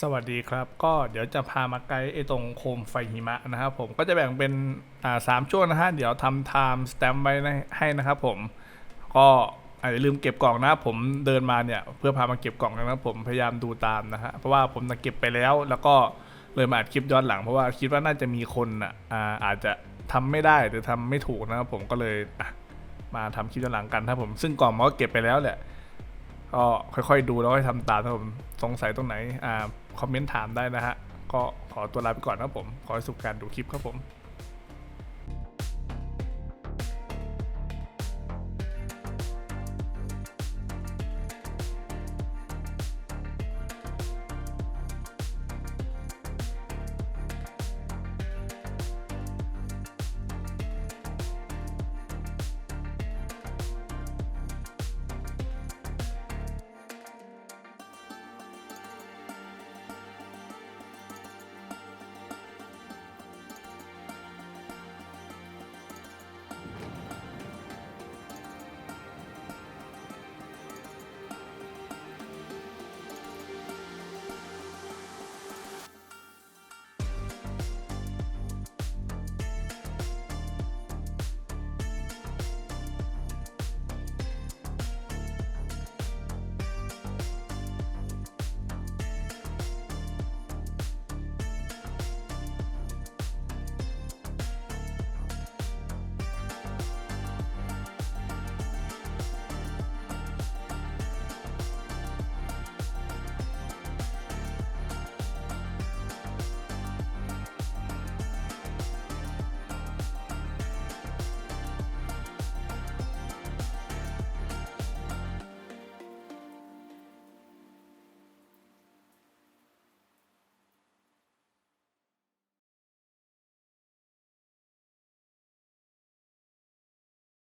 สวัสดีครับ ก็เดี๋ยวจะพามาไกด์ไอตรงโคมไฟหิมะนะครับผมก็จะแบ่งเป็นอ่าสามช่วงนะฮะเดี๋ยวทำไทม์สแตมป์ไว้ให้นะครับผมก็อาจจะลืมเก็บกล่องนะผมเดินมาเนี่ยเพื่อพามาเก็บกล่องนะครับผมพยายามดูตามนะฮะเพราะว่าผมน่ะเก็บไปแล้วแล้วก็เลยมาอัดคลิปย้อนหลังเพราะว่าคิดว่าน่าจะมีคนอะอาจจะทำไม่ได้หรือทำไม่ถูกนะครับผมก็เลยมาทำคลิปย้อนหลังกันนะครับผมซึ่งกล่องมันก็เก็บไปแล้วแหละ ก็ค่อยๆดูแล้วค่อยทำตามนะผมสงสัยตรงไหนอ่าคอมเมนต์ถามได้นะฮะก็ขอตัวลาไปก่อนนะครับผม ขอให้สุขการดูคลิปครับผม